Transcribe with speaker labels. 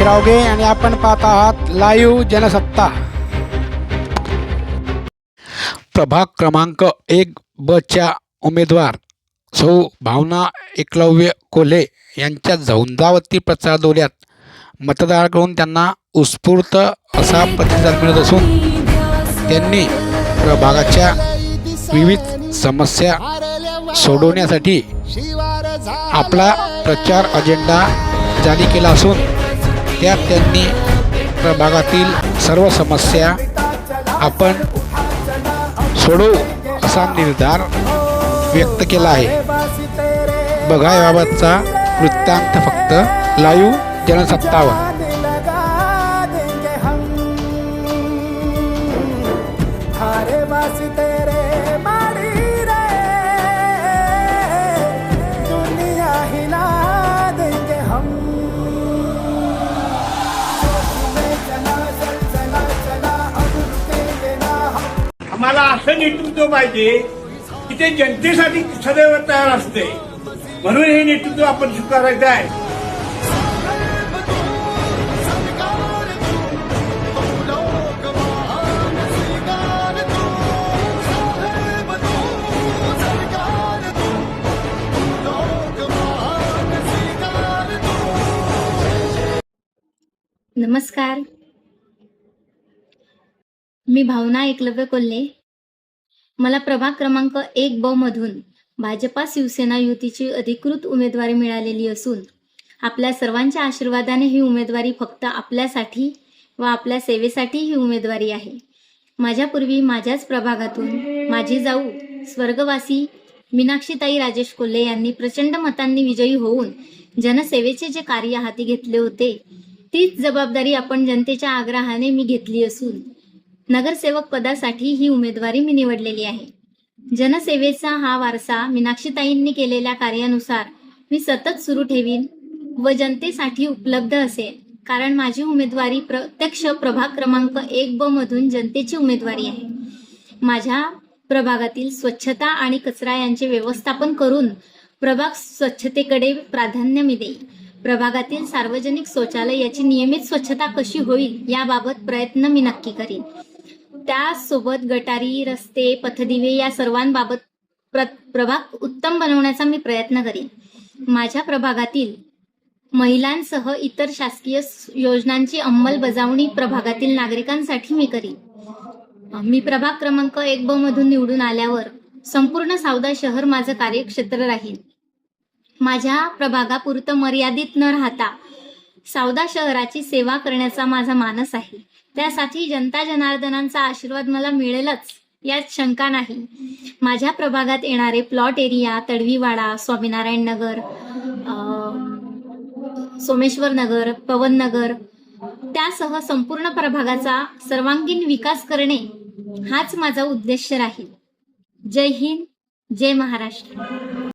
Speaker 1: रावगे आणि आपण पाहत आहात लाईव्ह जनसत्ता. प्रभाग क्रमांक एक बच्या उमेदवार सौ भावना एकलव्य कोल्हे यांच्या झौंजावती प्रचार दौऱ्यात मतदाराकडून त्यांना उत्स्फूर्त असा प्रतिसाद मिळत असून त्यांनी प्रभागाच्या विविध समस्या सोडवण्यासाठी आपला प्रचार अजेंडा जारी केला असून त्यात त्यांनी प्रभागातील सर्व समस्या आपण सोडवू असा निर्धार व्यक्त केला आहे. बघा याबाबतचा वृत्तांत फक्त. लाईव्ह जनसत्तावर
Speaker 2: आम्हाला असं नेतृत्व पाहिजे की ते जनतेसाठी सदैव तयार असते. म्हणून हे नेतृत्व आपण स्वीकारायचं आहे.
Speaker 3: नमस्कार. मी भावना एकलव्य कोल्हे. मला प्रभाग क्रमांक एक ब मधून भाजपा शिवसेना युतीची अधिकृत उमेदवारी मिळालेली असून आपल्या सर्वांच्या आशीर्वादाने ही उमेदवारी फक्त आपल्यासाठी व आपल्या सेवेसाठी ही उमेदवारी आहे. माझ्यापूर्वी माझ्याच प्रभागातून माझी जाऊ स्वर्गवासी मीनाक्षीताई राजेश कोल्हे यांनी प्रचंड मतांनी विजयी होऊन जनसेवेचे जे कार्य हाती घेतले होते तीच जबाबदारी आपण जनतेच्या आग्रहाने मी घेतली असून नगरसेवक पदासाठी ही उमेदवारी मी निवडलेली आहे. जनसेवेचा हा वारसा मीनाक्षीताईंनी केलेल्या कार्यानुसार मी सतत सुरू ठेवीन व जनतेसाठी उपलब्ध असेल कारण माझी उमेदवारी प्रत्यक्ष प्रभाग क्रमांक एक ब मधून जनतेची उमेदवारी आहे. माझ्या प्रभागातील स्वच्छता आणि कचरा यांचे व्यवस्थापन करून प्रभाग स्वच्छतेकडे प्राधान्य मी देईल प्रभागातील सार्वजनिक शौचालय याची नियमित स्वच्छता कशी होईल याबाबत प्रयत्न मी नक्की करीन. त्यासोबत गटारी रस्ते पथदिवे या सर्वांबाबत प्र प्रभाग उत्तम बनवण्याचा मी प्रयत्न करीन. माझ्या प्रभागातील महिलांसह इतर शासकीय योजनांची अंमलबजावणी प्रभागातील नागरिकांसाठी मी करीन. मी प्रभाग क्रमांक एक ब मधून निवडून आल्यावर संपूर्ण सावदा शहर माझं कार्यक्षेत्र राहील. माझ्या प्रभागापुरतं मर्यादित न राहता सावदा शहराची सेवा करण्याचा माझा मानस आहे. त्यासाठी जनता जनार्दनांचा आशीर्वाद मला मिळेलच यात शंका नाही. माझ्या प्रभागात येणारे प्लॉट एरिया तडवीवाडा स्वामीनारायण नगर सोमेश्वर नगर पवन नगर त्यासह संपूर्ण प्रभागाचा सर्वांगीण विकास करणे हाच माझा उद्देश राहील. जय हिंद जय महाराष्ट्र.